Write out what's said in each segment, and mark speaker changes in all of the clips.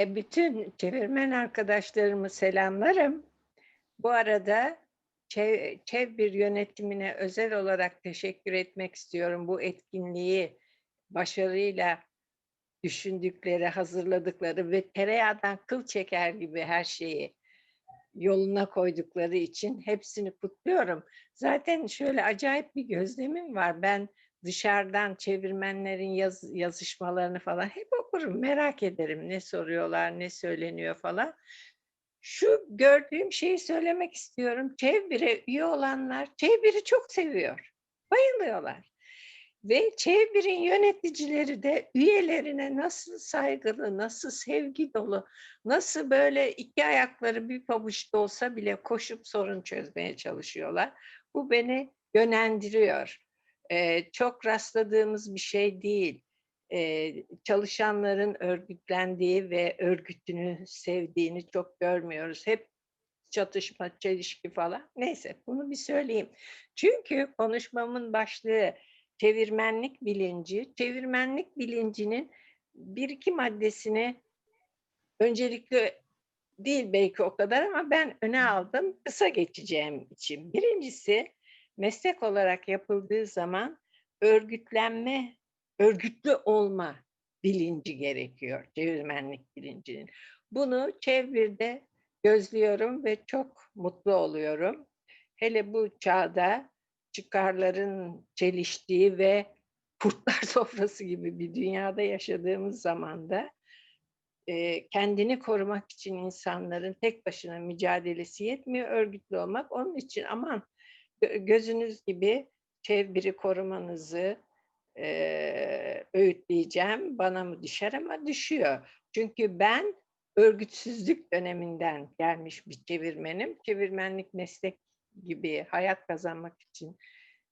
Speaker 1: E, bütün çevirmen arkadaşlarımı selamlarım. Bu arada Çev, Çevbir yönetimine özel olarak teşekkür etmek istiyorum. Bu etkinliği başarıyla düşündükleri, hazırladıkları ve tereyağdan kıl çeker gibi her şeyi yoluna koydukları için hepsini kutluyorum. Zaten şöyle acayip bir gözlemim var. Ben dışarıdan çevirmenlerin yaz, yazışmalarını falan hep okurum. Merak ederim ne soruyorlar, ne söyleniyor falan. Şu gördüğüm şeyi söylemek istiyorum. Çevbir'e üye olanlar Çevbir'i çok seviyor. Bayılıyorlar. Ve Çevbir'in yöneticileri de üyelerine nasıl saygılı, nasıl sevgi dolu, nasıl böyle iki ayakları bir pabuçta olsa bile koşup sorun çözmeye çalışıyorlar. Bu beni yönlendiriyor. Ee, çok rastladığımız bir şey değil. Ee, çalışanların örgütlendiği ve örgütünü sevdiğini çok görmüyoruz. Hep çatışma, çelişki falan. Neyse bunu bir söyleyeyim. Çünkü konuşmamın başlığı çevirmenlik bilinci. Çevirmenlik bilincinin bir iki maddesini öncelikli değil belki o kadar ama ben öne aldım kısa geçeceğim için. Birincisi meslek olarak yapıldığı zaman örgütlenme, örgütlü olma bilinci gerekiyor çevirmenlik bilincinin. Bunu çevirde gözlüyorum ve çok mutlu oluyorum. Hele bu çağda çıkarların çeliştiği ve kurtlar sofrası gibi bir dünyada yaşadığımız zamanda e, kendini korumak için insanların tek başına mücadelesi yetmiyor örgütlü olmak. Onun için aman gözünüz gibi çeviri korumanızı e, öğütleyeceğim. Bana mı düşer ama düşüyor. Çünkü ben örgütsüzlük döneminden gelmiş bir çevirmenim. Çevirmenlik meslek gibi hayat kazanmak için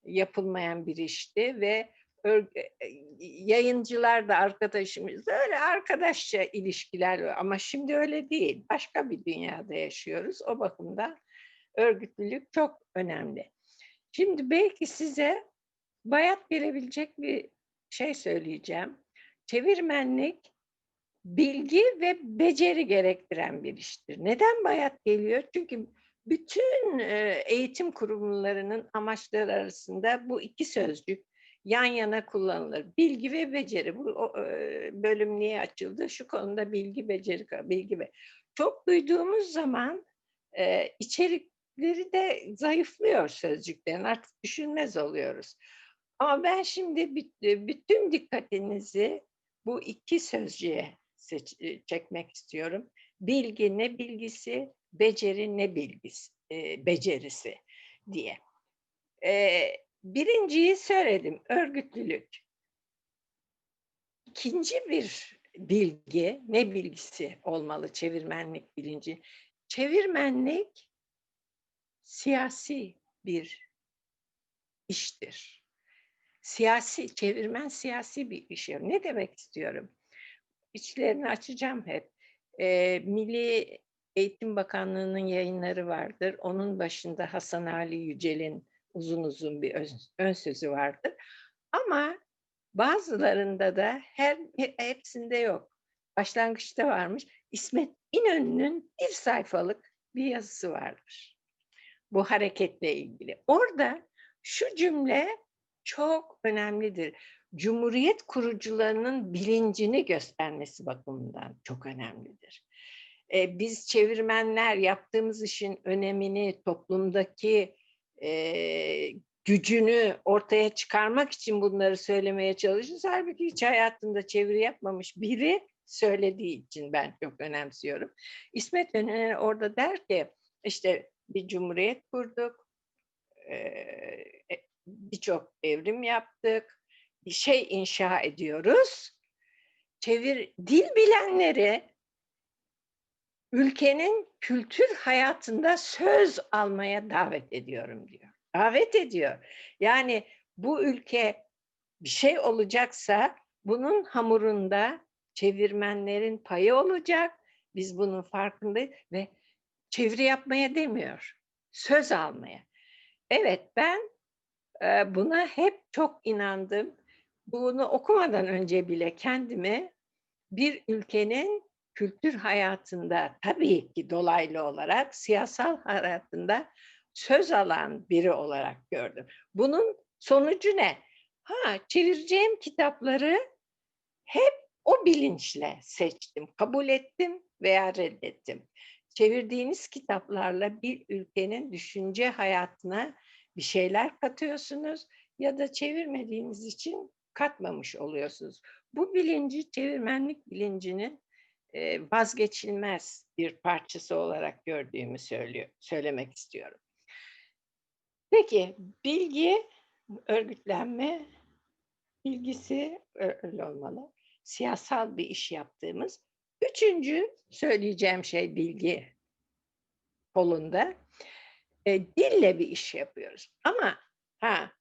Speaker 1: yapılmayan bir işti ve yayıncılar da arkadaşımız da öyle arkadaşça ilişkiler ama şimdi öyle değil. Başka bir dünyada yaşıyoruz. O bakımdan örgütlülük çok önemli. Şimdi belki size bayat verebilecek bir şey söyleyeceğim. Çevirmenlik bilgi ve beceri gerektiren bir iştir. Neden bayat geliyor? Çünkü bütün eğitim kurumlarının amaçları arasında bu iki sözcük yan yana kullanılır. Bilgi ve beceri. Bu bölüm niye açıldı? Şu konuda bilgi, beceri, bilgi ve çok duyduğumuz zaman içerikleri de zayıflıyor sözcüklerin. Artık düşünmez oluyoruz. Ama ben şimdi bütün dikkatinizi bu iki sözcüğe seç, çekmek istiyorum. Bilgi ne bilgisi, beceri ne bilgisi, e, becerisi diye. E, birinciyi söyledim, örgütlülük. İkinci bir bilgi, ne bilgisi olmalı çevirmenlik bilinci? Çevirmenlik siyasi bir iştir. Siyasi, çevirmen siyasi bir iş. Ne demek istiyorum? İçlerini açacağım hep. E, Milli Eğitim Bakanlığı'nın yayınları vardır. Onun başında Hasan Ali Yücel'in uzun uzun bir ön, ön sözü vardır. Ama bazılarında da her hepsinde yok. Başlangıçta varmış. İsmet İnönü'nün bir sayfalık bir yazısı vardır. Bu hareketle ilgili. Orada şu cümle çok önemlidir. Cumhuriyet kurucularının bilincini göstermesi bakımından çok önemlidir e, biz çevirmenler yaptığımız işin önemini, toplumdaki e, gücünü ortaya çıkarmak için bunları söylemeye çalışırız. Halbuki hiç hayatında çeviri yapmamış biri söylediği için ben çok önemsiyorum. İsmet Önüner orada der ki işte bir cumhuriyet kurduk, birçok evrim yaptık, bir şey inşa ediyoruz. Çevir dil bilenleri ülkenin kültür hayatında söz almaya davet ediyorum diyor. Davet ediyor. Yani bu ülke bir şey olacaksa bunun hamurunda çevirmenlerin payı olacak. Biz bunun farkındayız ve çeviri yapmaya demiyor. Söz almaya. Evet ben e, buna hep çok inandım. Bunu okumadan önce bile kendimi bir ülkenin kültür hayatında tabii ki dolaylı olarak siyasal hayatında söz alan biri olarak gördüm. Bunun sonucu ne? Ha, çevireceğim kitapları hep o bilinçle seçtim, kabul ettim veya reddettim. Çevirdiğiniz kitaplarla bir ülkenin düşünce hayatına bir şeyler katıyorsunuz ya da çevirmediğiniz için katmamış oluyorsunuz. Bu bilinci çevirmenlik bilincinin e, vazgeçilmez bir parçası olarak gördüğümü söylüyor, söylemek istiyorum. Peki bilgi, örgütlenme bilgisi öyle olmalı. Siyasal bir iş yaptığımız. Üçüncü söyleyeceğim şey bilgi kolunda. E, dille bir iş yapıyoruz. Ama ha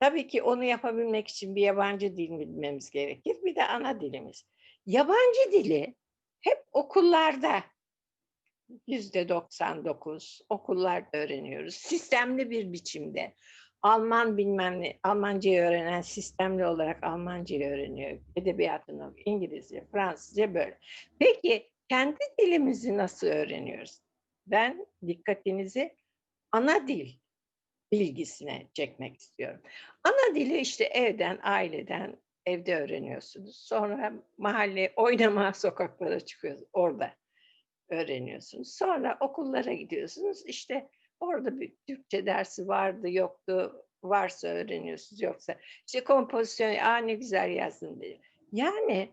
Speaker 1: tabii ki onu yapabilmek için bir yabancı dil bilmemiz gerekir. Bir de ana dilimiz. Yabancı dili hep okullarda yüzde 99 okullarda öğreniyoruz. Sistemli bir biçimde. Alman bilmem ne, Almancayı öğrenen sistemli olarak Almancayı öğreniyor. Edebiyatını, İngilizce, Fransızca böyle. Peki kendi dilimizi nasıl öğreniyoruz? Ben dikkatinizi ana dil bilgisine çekmek istiyorum. Ana dili işte evden, aileden, evde öğreniyorsunuz. Sonra mahalle oynama sokaklara çıkıyorsunuz. Orada öğreniyorsunuz. Sonra okullara gidiyorsunuz. İşte orada bir Türkçe dersi vardı, yoktu. Varsa öğreniyorsunuz, yoksa işte kompozisyon, aa ne güzel yazdın diye. Yani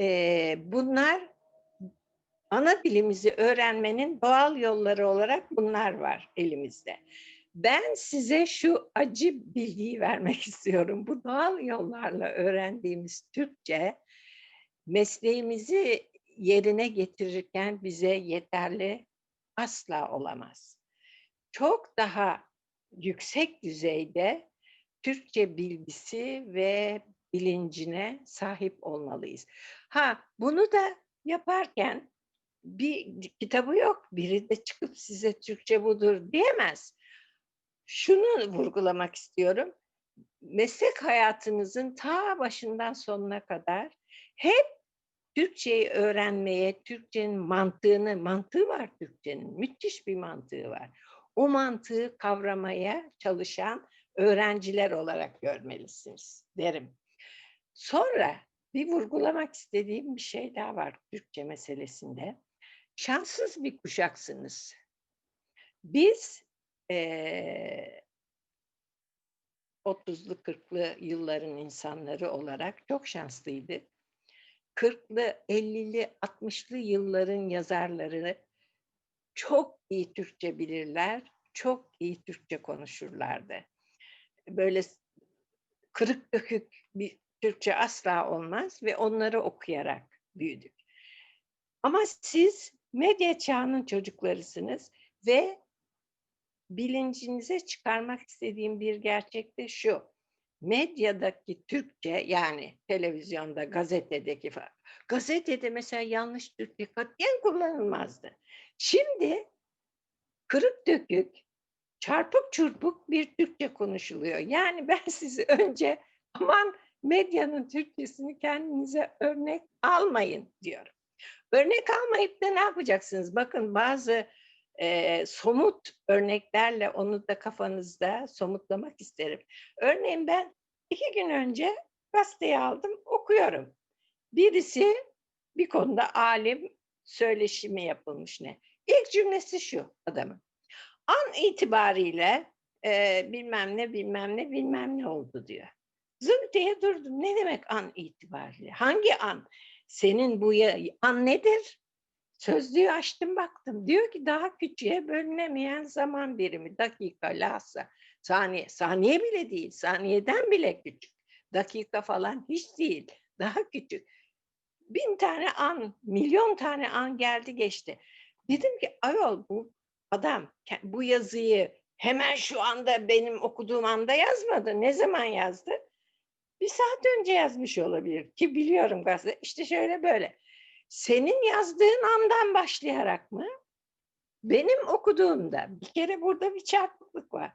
Speaker 1: e, bunlar ana dilimizi öğrenmenin doğal yolları olarak bunlar var elimizde. Ben size şu acı bilgiyi vermek istiyorum. Bu doğal yollarla öğrendiğimiz Türkçe mesleğimizi yerine getirirken bize yeterli asla olamaz. Çok daha yüksek düzeyde Türkçe bilgisi ve bilincine sahip olmalıyız. Ha bunu da yaparken bir kitabı yok. Biri de çıkıp size Türkçe budur diyemez. Şunu vurgulamak istiyorum. Meslek hayatınızın ta başından sonuna kadar hep Türkçeyi öğrenmeye, Türkçenin mantığını, mantığı var Türkçenin, müthiş bir mantığı var. O mantığı kavramaya çalışan öğrenciler olarak görmelisiniz derim. Sonra bir vurgulamak istediğim bir şey daha var Türkçe meselesinde. Şanssız bir kuşaksınız. Biz e, 30'lu 40'lı yılların insanları olarak çok şanslıydık. 40'lı, 50'li, 60'lı yılların yazarları çok iyi Türkçe bilirler, çok iyi Türkçe konuşurlardı. Böyle kırık dökük bir Türkçe asla olmaz ve onları okuyarak büyüdük. Ama siz medya çağının çocuklarısınız ve bilincinize çıkarmak istediğim bir gerçek de şu. Medyadaki Türkçe yani televizyonda, gazetedeki. Gazetede mesela yanlış Türkçe katiyen kullanılmazdı. Şimdi kırık dökük, çarpık çırpık bir Türkçe konuşuluyor. Yani ben sizi önce aman medyanın Türkçesini kendinize örnek almayın diyorum. Örnek almayıp da ne yapacaksınız? Bakın bazı e, somut örneklerle onu da kafanızda somutlamak isterim. Örneğin ben iki gün önce gazeteyi aldım, okuyorum. Birisi bir konuda alim söyleşimi yapılmış ne? İlk cümlesi şu adamın. An itibariyle e, bilmem ne bilmem ne bilmem ne oldu diyor. Zınk diye durdum. Ne demek an itibariyle? Hangi an? Senin bu ya, an nedir? Sözlüğü açtım baktım. Diyor ki daha küçüğe bölünemeyen zaman birimi. Dakika, lasa, saniye. Saniye bile değil. Saniyeden bile küçük. Dakika falan hiç değil. Daha küçük. Bin tane an, milyon tane an geldi geçti. Dedim ki ayol bu adam bu yazıyı hemen şu anda benim okuduğum anda yazmadı. Ne zaman yazdı? Bir saat önce yazmış olabilir ki biliyorum gazete. İşte şöyle böyle. Senin yazdığın andan başlayarak mı? Benim okuduğumda bir kere burada bir çarpıklık var.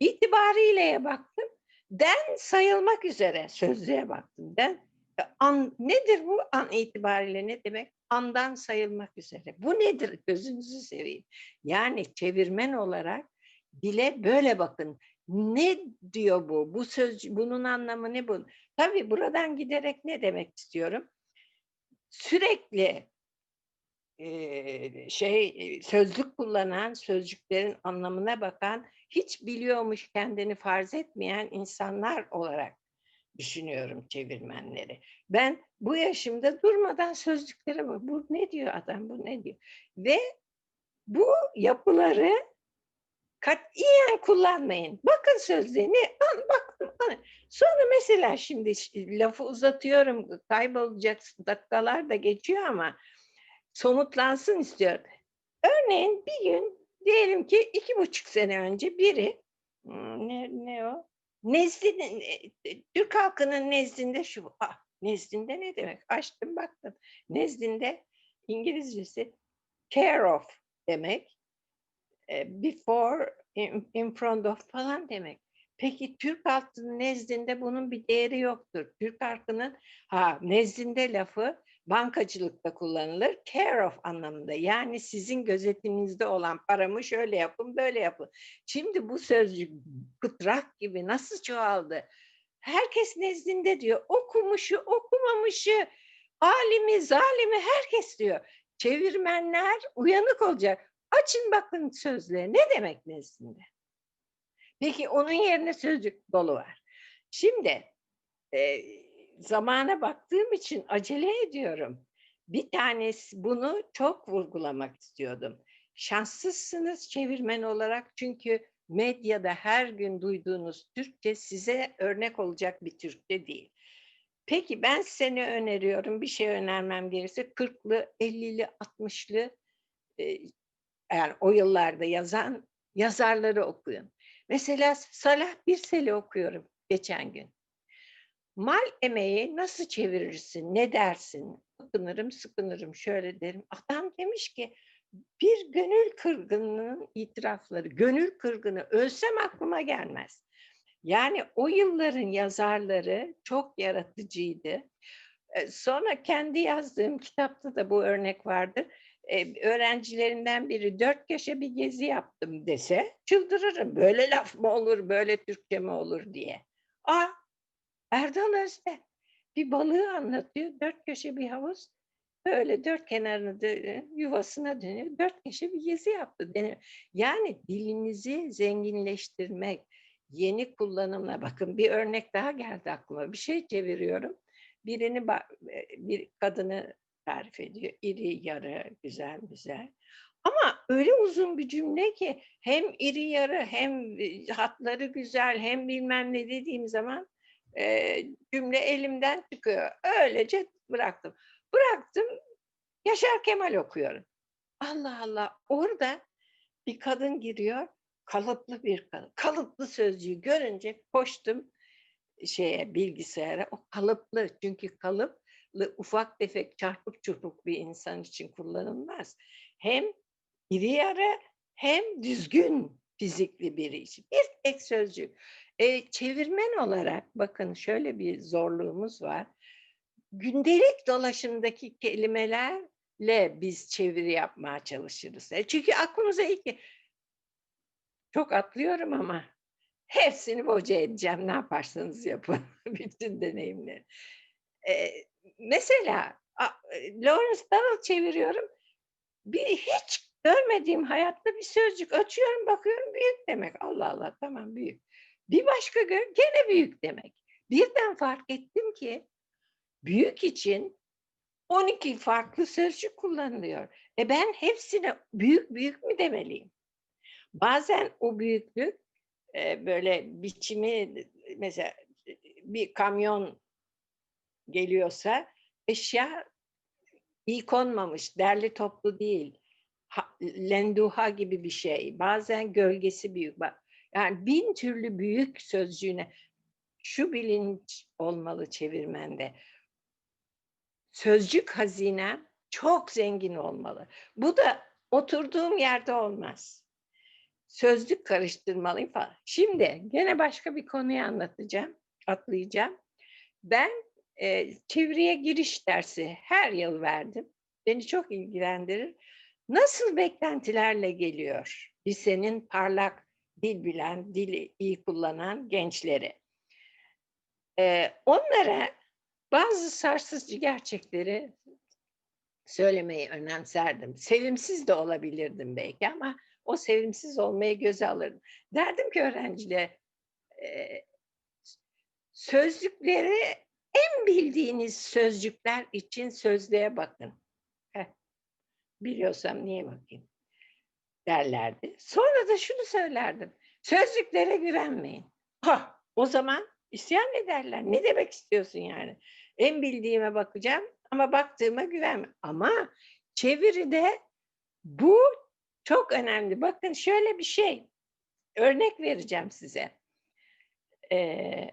Speaker 1: İtibariyle baktım. Den sayılmak üzere sözlüğe baktım. Den an nedir bu an itibariyle ne demek? andan sayılmak üzere. Bu nedir gözünüzü seveyim. Yani çevirmen olarak dile böyle bakın. Ne diyor bu? Bu söz bunun anlamı ne bu? Tabii buradan giderek ne demek istiyorum? Sürekli eee, şey sözlük kullanan, sözcüklerin anlamına bakan, hiç biliyormuş kendini farz etmeyen insanlar olarak düşünüyorum çevirmenleri. Ben bu yaşımda durmadan sözcüklere bak. Bu ne diyor adam? Bu ne diyor? Ve bu yapıları katiyen kullanmayın. Bakın sözlerini, an, bakın. an. Sonra mesela şimdi lafı uzatıyorum, kaybolacak dakikalar da geçiyor ama somutlansın istiyorum. Örneğin bir gün diyelim ki iki buçuk sene önce biri hmm, ne, ne o? Nezdin, e, Türk halkının nezdinde şu, ah, nezdinde ne demek? Açtım baktım. Nezdinde İngilizcesi care of demek. E, Before, in, in front of falan demek. Peki Türk halkının nezdinde bunun bir değeri yoktur. Türk halkının ha nezdinde lafı bankacılıkta kullanılır. Care of anlamında. Yani sizin gözetiminizde olan paramı şöyle yapın, böyle yapın. Şimdi bu sözcük kıtrak gibi nasıl çoğaldı? Herkes nezdinde diyor. Okumuşu, okumamışı, alimi, zalimi herkes diyor. Çevirmenler uyanık olacak. Açın bakın sözleri. Ne demek nezdinde? Peki onun yerine sözcük dolu var. Şimdi e, zamana baktığım için acele ediyorum. Bir tanesi bunu çok vurgulamak istiyordum. Şanslısınız çevirmen olarak çünkü medyada her gün duyduğunuz Türkçe size örnek olacak bir Türkçe değil. Peki ben size ne öneriyorum? Bir şey önermem gerekirse 40'lı, 50'li, 60'lı e, yani o yıllarda yazan yazarları okuyun. Mesela Salah Birsel'i okuyorum geçen gün. Mal emeği nasıl çevirirsin, ne dersin? Sıkınırım, sıkınırım, şöyle derim. Adam demiş ki bir gönül kırgınının itirafları, gönül kırgını ölsem aklıma gelmez. Yani o yılların yazarları çok yaratıcıydı. E, Sonra kendi yazdığım kitapta da bu örnek vardır. E, öğrencilerinden biri dört köşe bir gezi yaptım dese çıldırırım. Böyle laf mı olur, böyle Türkçe mi olur diye. Aa, Erdal Özde bir balığı anlatıyor. Dört köşe bir havuz. Böyle dört kenarını dönüyor, yuvasına dönüyor. Dört köşe bir gezi yaptı deniyor. Yani dilinizi zenginleştirmek, yeni kullanımla bakın bir örnek daha geldi aklıma. Bir şey çeviriyorum. Birini e, bir kadını tarif ediyor. İri, yarı, güzel, güzel. Ama öyle uzun bir cümle ki hem iri yarı hem e, hatları güzel hem bilmem ne dediğim zaman e, cümle elimden çıkıyor. Öylece bıraktım. Bıraktım Yaşar Kemal okuyorum. Allah Allah orada bir kadın giriyor. Kalıplı bir kadın. Kalıplı sözcüğü görünce koştum şeye bilgisayara. O kalıplı çünkü kalıplı ufak tefek çarpık çırpık bir insan için kullanılmaz. Hem iri yarı hem düzgün fizikli biri için. Bir tek sözcük. E, çevirmen olarak bakın şöyle bir zorluğumuz var. Gündelik dolaşımdaki kelimelerle biz çeviri yapmaya çalışırız. E, çünkü aklımıza ilk çok atlıyorum ama hepsini boca edeceğim. Ne yaparsanız yapın. Bütün deneyimleri. E, mesela e, Lawrence Donald çeviriyorum. Bir hiç görmediğim hayatta bir sözcük açıyorum bakıyorum büyük demek. Allah Allah tamam büyük. Bir başka gör gene büyük demek. Birden fark ettim ki büyük için 12 farklı sözcük kullanılıyor. E ben hepsine büyük büyük mü demeliyim? Bazen o büyüklük e, böyle biçimi mesela bir kamyon geliyorsa eşya iyi konmamış, derli toplu değil. Ha- lenduha gibi bir şey. Bazen gölgesi büyük. Yani bin türlü büyük sözcüğüne şu bilinç olmalı çevirmende. Sözcük hazinem çok zengin olmalı. Bu da oturduğum yerde olmaz. Sözlük karıştırmalıyım falan. Şimdi gene başka bir konuyu anlatacağım, atlayacağım. Ben e, çeviriye giriş dersi her yıl verdim. beni çok ilgilendirir. Nasıl beklentilerle geliyor lisenin parlak dil bilen, dili iyi kullanan gençleri? Ee, onlara bazı sarsıcı gerçekleri söylemeyi önemserdim. Sevimsiz de olabilirdim belki ama o sevimsiz olmayı göze alırdım. Derdim ki öğrencilere e, sözlükleri en bildiğiniz sözcükler için sözlüğe bakın. Heh, biliyorsam niye bakayım derlerdi. Sonra da şunu söylerdim. Sözlüklere güvenmeyin. Ha, o zaman isyan ederler. Ne demek istiyorsun yani? En bildiğime bakacağım ama baktığıma güvenme. Ama çeviride bu çok önemli. Bakın şöyle bir şey. Örnek vereceğim size. Ee,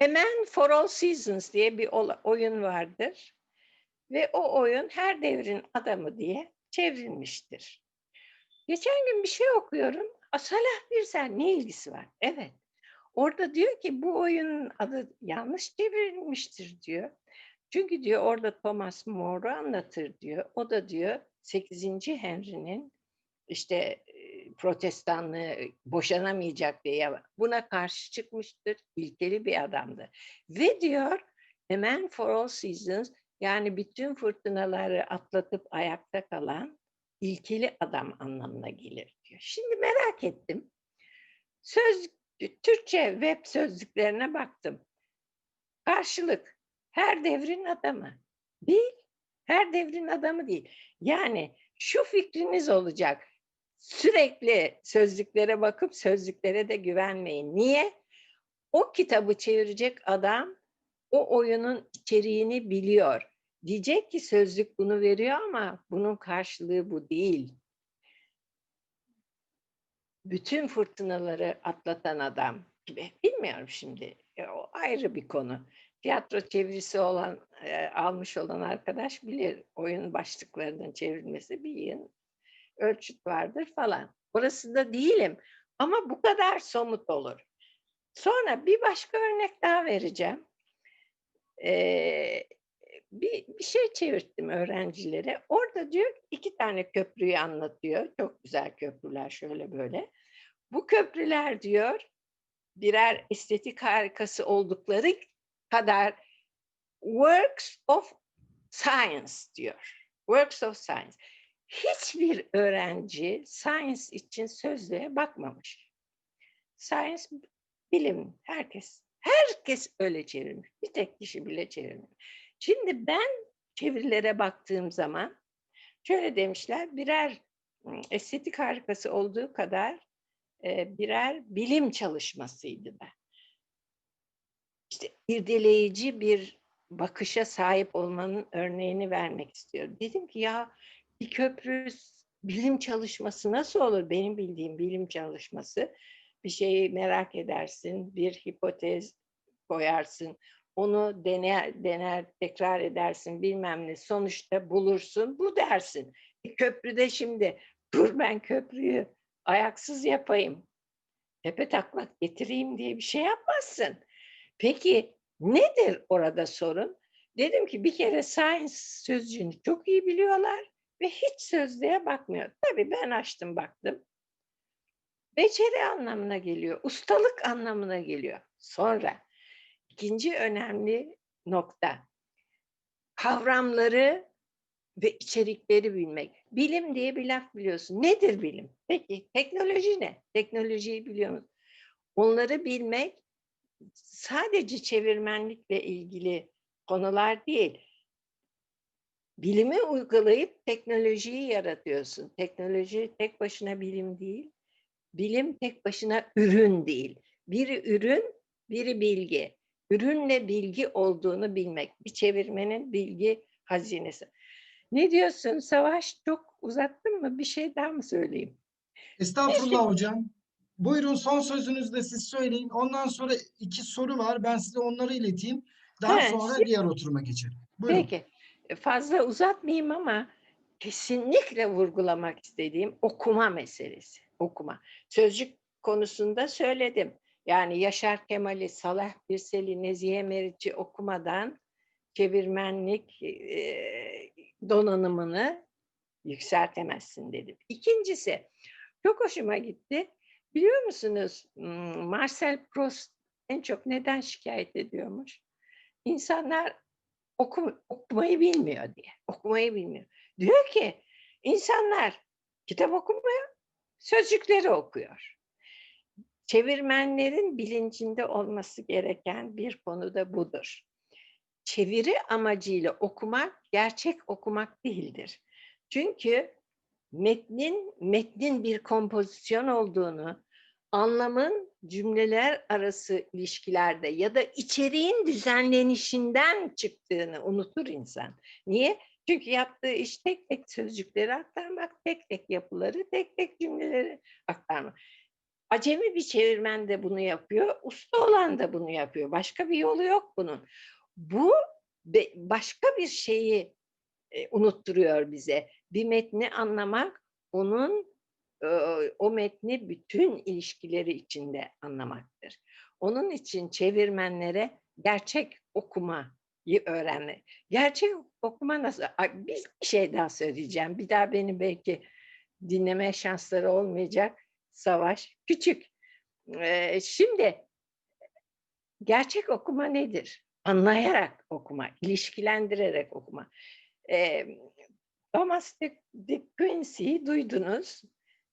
Speaker 1: A Man for All Seasons diye bir oyun vardır. Ve o oyun her devrin adamı diye çevrilmiştir. Geçen gün bir şey okuyorum. Salah Birsen ne ilgisi var? Evet. Orada diyor ki bu oyunun adı yanlış çevrilmiştir diyor. Çünkü diyor orada Thomas More'u anlatır diyor. O da diyor 8. Henry'nin işte protestanlığı boşanamayacak diye buna karşı çıkmıştır. İlkeli bir adamdı. Ve diyor A Man for All Seasons yani bütün fırtınaları atlatıp ayakta kalan ilkeli adam anlamına gelir diyor. Şimdi merak ettim. Söz Türkçe web sözlüklerine baktım. Karşılık her devrin adamı. Değil. Her devrin adamı değil. Yani şu fikriniz olacak. Sürekli sözlüklere bakıp sözlüklere de güvenmeyin. Niye? O kitabı çevirecek adam o oyunun içeriğini biliyor. Diyecek ki sözlük bunu veriyor ama bunun karşılığı bu değil. Bütün fırtınaları atlatan adam gibi. Bilmiyorum şimdi. E, o ayrı bir konu. Tiyatro çevirisi olan, e, almış olan arkadaş bilir. Oyun başlıklarının çevrilmesi bir yıl ölçüt vardır falan. Orasında değilim ama bu kadar somut olur. Sonra bir başka örnek daha vereceğim. Ee, bir, bir şey çevirttim öğrencilere. Orada diyor iki tane köprüyü anlatıyor. Çok güzel köprüler şöyle böyle. Bu köprüler diyor birer estetik harikası oldukları kadar works of science diyor. Works of science hiçbir öğrenci science için sözlüğe bakmamış. Science bilim herkes herkes öyle çevirmiş. Bir tek kişi bile çevirmiş. Şimdi ben çevirilere baktığım zaman şöyle demişler birer estetik harikası olduğu kadar birer bilim çalışmasıydı da. İşte irdeleyici bir bakışa sahip olmanın örneğini vermek istiyorum. Dedim ki ya bir köprü bilim çalışması nasıl olur? Benim bildiğim bilim çalışması bir şeyi merak edersin, bir hipotez koyarsın, onu dener, dener tekrar edersin bilmem ne sonuçta bulursun bu dersin. E, köprüde şimdi dur ben köprüyü ayaksız yapayım, tepe taklak getireyim diye bir şey yapmazsın. Peki nedir orada sorun? Dedim ki bir kere science sözcüğünü çok iyi biliyorlar ve hiç sözlüğe bakmıyor. Tabii ben açtım baktım. Beceri anlamına geliyor, ustalık anlamına geliyor. Sonra ikinci önemli nokta kavramları ve içerikleri bilmek. Bilim diye bir laf biliyorsun. Nedir bilim? Peki teknoloji ne? Teknolojiyi biliyor musun? Onları bilmek sadece çevirmenlikle ilgili konular değil bilimi uygulayıp teknolojiyi yaratıyorsun. Teknoloji tek başına bilim değil. Bilim tek başına ürün değil. Biri ürün, biri bilgi. Ürünle bilgi olduğunu bilmek. Bir çevirmenin bilgi hazinesi. Ne diyorsun Savaş? Çok uzattın mı? Bir şey daha mı söyleyeyim?
Speaker 2: Estağfurullah hocam. Buyurun son sözünüzü de siz söyleyin. Ondan sonra iki soru var. Ben size onları ileteyim. Daha
Speaker 1: He,
Speaker 2: sonra
Speaker 1: şimdi-
Speaker 2: diğer oturuma geçelim. Buyurun.
Speaker 1: Peki. Fazla uzatmayayım ama kesinlikle vurgulamak istediğim okuma meselesi. Okuma. Sözcük konusunda söyledim. Yani Yaşar Kemal'i, Salah Birsel'i, Nezihe Meriç'i okumadan çevirmenlik e, donanımını yükseltemezsin dedim. İkincisi çok hoşuma gitti. Biliyor musunuz hmm, Marcel Proust en çok neden şikayet ediyormuş? İnsanlar oku, okumayı bilmiyor diye. Okumayı bilmiyor. Diyor ki insanlar kitap okumuyor, sözcükleri okuyor. Çevirmenlerin bilincinde olması gereken bir konu da budur. Çeviri amacıyla okumak gerçek okumak değildir. Çünkü metnin metnin bir kompozisyon olduğunu, anlamın cümleler arası ilişkilerde ya da içeriğin düzenlenişinden çıktığını unutur insan. Niye? Çünkü yaptığı iş tek tek sözcükleri aktarmak, tek tek yapıları, tek tek cümleleri aktarmak. Acemi bir çevirmen de bunu yapıyor, usta olan da bunu yapıyor. Başka bir yolu yok bunun. Bu başka bir şeyi e, unutturuyor bize. Bir metni anlamak, onun o metni bütün ilişkileri içinde anlamaktır. Onun için çevirmenlere gerçek okumayı öğrenmek. Gerçek okuma nasıl? Bir şey daha söyleyeceğim. Bir daha beni belki dinleme şansları olmayacak. Savaş küçük. Ee, şimdi gerçek okuma nedir? Anlayarak okuma, ilişkilendirerek okuma. Ee, Thomas de, de Quincey'i duydunuz.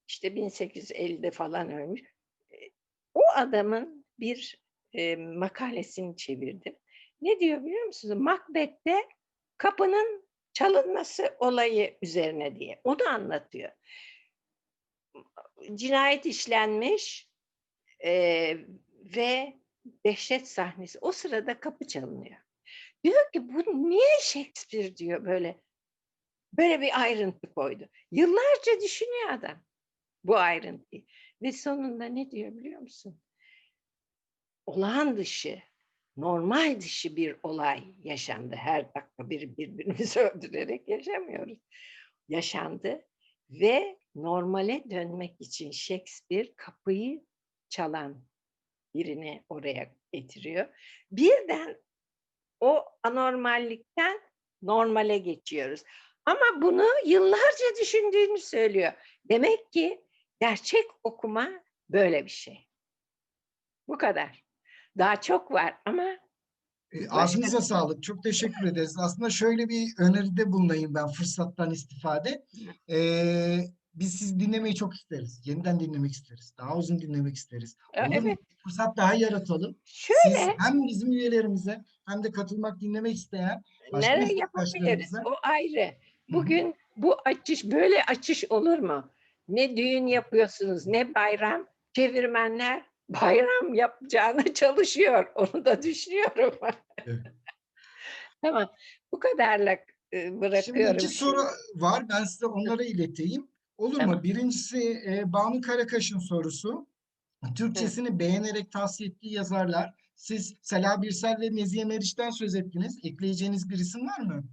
Speaker 1: İşte 1850'de falan ölmüş. E, O adamın bir e, makalesini çevirdim. Ne diyor biliyor musunuz? Macbeth'te kapının çalınması olayı üzerine diye. Onu anlatıyor. Cinayet işlenmiş e, ve dehşet sahnesi. O sırada kapı çalınıyor. Diyor ki bu niye Shakespeare diyor böyle böyle bir ayrıntı koydu. Yıllarca düşünüyor adam bu ayrıntıyı. Ve sonunda ne diyor biliyor musun? Olağan dışı, normal dışı bir olay yaşandı. Her dakika bir birbirimizi öldürerek yaşamıyoruz. Yaşandı ve normale dönmek için Shakespeare kapıyı çalan birini oraya getiriyor. Birden o anormallikten normale geçiyoruz. Ama bunu yıllarca düşündüğünü söylüyor. Demek ki gerçek okuma böyle bir şey. Bu kadar. Daha çok var ama
Speaker 2: E, Ağzınıza sağlık. Çok teşekkür ederiz. Aslında şöyle bir öneride bulunayım ben fırsattan istifade. Ee, biz sizi dinlemeyi çok isteriz. Yeniden dinlemek isteriz. Daha uzun dinlemek isteriz. Olur
Speaker 1: evet
Speaker 2: fırsat daha yaratalım. Siz
Speaker 1: şöyle
Speaker 2: hem bizim üyelerimize hem de katılmak, dinlemek isteyen
Speaker 1: nereye yapabiliriz? O ayrı.
Speaker 2: Hı hı.
Speaker 1: Bugün bu açış böyle açış olur mu? Ne düğün yapıyorsunuz ne bayram. Çevirmenler bayram yapacağına çalışıyor. Onu da düşünüyorum.
Speaker 2: Evet.
Speaker 1: tamam. Bu kadarla e,
Speaker 2: Şimdi
Speaker 1: bırakıyorum.
Speaker 2: iki soru var. Ben size onları ileteyim. Olur mu?
Speaker 1: Tamam.
Speaker 2: Birincisi e, Banu Karakaş'ın sorusu. Türkçesini beğenerek tavsiye ettiği yazarlar. Siz Sela Birsel ve Nezihe Meriç'ten söz ettiniz. Ekleyeceğiniz bir isim var mı?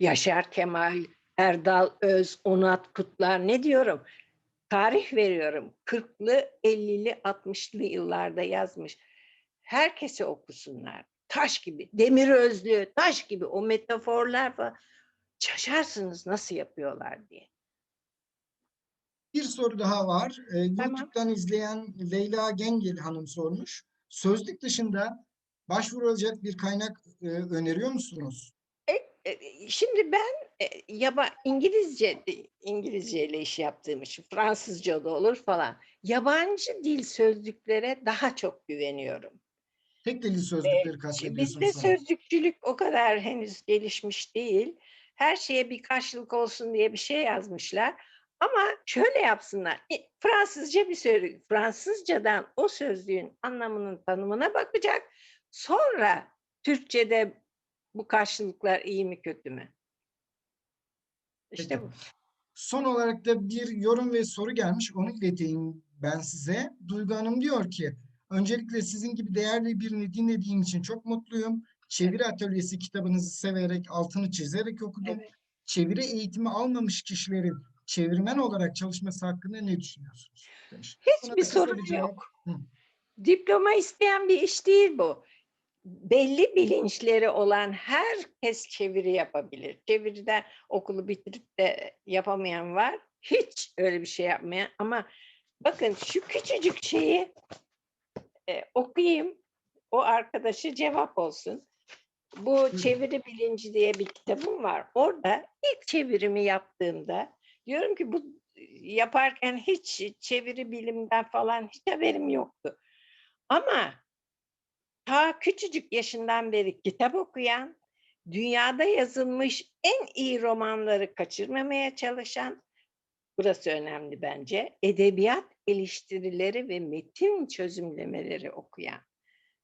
Speaker 1: Yaşar Kemal, Erdal Öz, Onat Kutlar ne diyorum? Tarih veriyorum. 40'lı, 50'li, 60'lı yıllarda yazmış. Herkese okusunlar. Taş gibi, demir özlü, taş gibi o metaforlar falan. Şaşarsınız nasıl yapıyorlar diye.
Speaker 2: Bir soru daha var. E,
Speaker 1: Tamam.
Speaker 2: YouTube'dan izleyen Leyla Gengel Hanım sormuş. Sözlük dışında başvurulacak bir kaynak e, öneriyor musunuz?
Speaker 1: E, Şimdi ben e, yaba İngilizce İngilizce ile iş yaptığım için Fransızca da olur falan. Yabancı dil sözlüklere daha çok güveniyorum.
Speaker 2: Tek dilli sözlükleri kastediyorsunuz
Speaker 1: Bizde
Speaker 2: sanırım.
Speaker 1: sözlükçülük o kadar henüz gelişmiş değil. Her şeye bir karşılık olsun diye bir şey yazmışlar. Ama şöyle yapsınlar. e, Fransızca bir sözlük. Fransızcadan o sözlüğün anlamının tanımına bakacak. Sonra Türkçe'de bu karşılıklar iyi mi kötü mü? İşte
Speaker 2: Peki.
Speaker 1: bu.
Speaker 2: Son olarak da bir yorum ve soru gelmiş. Onu ileteyim ben size. Duygu Hanım diyor ki, öncelikle sizin gibi değerli birini dinlediğim için çok mutluyum. Çeviri Atölyesi kitabınızı severek, altını çizerek okudum.
Speaker 1: Evet.
Speaker 2: Çeviri eğitimi almamış kişilerin çevirmen olarak çalışması hakkında ne düşünüyorsunuz? demiş.
Speaker 1: Hiçbir sorun yok.
Speaker 2: Hı.
Speaker 1: Diploma isteyen bir iş değil bu. Belli bilinçleri olan herkes çeviri yapabilir. Çeviriden okulu bitirip de yapamayan var. Hiç öyle bir şey yapmayan ama bakın şu küçücük şeyi e, okuyayım. O arkadaşı cevap olsun. Bu çeviri bilinci diye bir kitabım var. Orada ilk çevirimi yaptığımda diyorum ki bu yaparken hiç çeviri bilimden falan hiç haberim yoktu. Ama ta küçücük yaşından beri kitap okuyan, dünyada yazılmış en iyi romanları kaçırmamaya çalışan, burası önemli bence, edebiyat eleştirileri ve metin çözümlemeleri okuyan.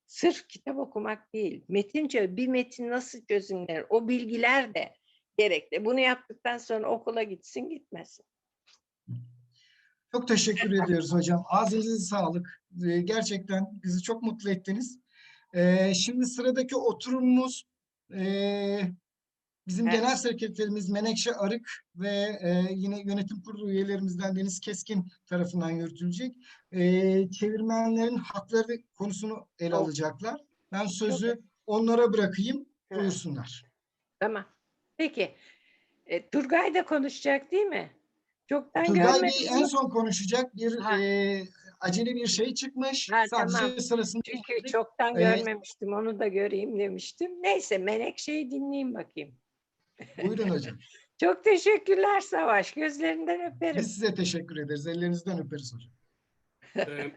Speaker 1: Sırf kitap okumak değil, metin bir metin nasıl çözümlenir, o bilgiler de gerekli. Bunu yaptıktan sonra okula gitsin gitmesin.
Speaker 2: Çok teşekkür ediyoruz hocam. Ağzınıza sağlık. Ee, Gerçekten bizi çok mutlu ettiniz. Şimdi sıradaki oturumumuz ee, bizim
Speaker 1: Evet.
Speaker 2: genel sekreterimiz Menekşe Arık ve ee, yine yönetim kurulu üyelerimizden Deniz Keskin tarafından yürütülecek. Ee, Çevirmenlerin hakları konusunu ele alacaklar. Ben sözü onlara bırakayım. Buyursunlar.
Speaker 1: Tamam. Peki. E, Turgay da konuşacak değil mi? Çoktan
Speaker 2: Turgay Bey en son konuşacak bir
Speaker 1: Ha.
Speaker 2: ee, acele bir şey çıkmış.
Speaker 1: Ha,
Speaker 2: Sadece
Speaker 1: tamam.
Speaker 2: sırasında
Speaker 1: Çünkü çoktan
Speaker 2: Evet.
Speaker 1: görmemiştim. Onu da göreyim demiştim. Neyse Menekşe'yi dinleyeyim bakayım.
Speaker 2: Buyurun hocam.
Speaker 1: Çok teşekkürler Savaş. Gözlerinden öperim.
Speaker 2: Biz size teşekkür ederiz. Ellerinizden öperiz hocam.
Speaker 3: Ee,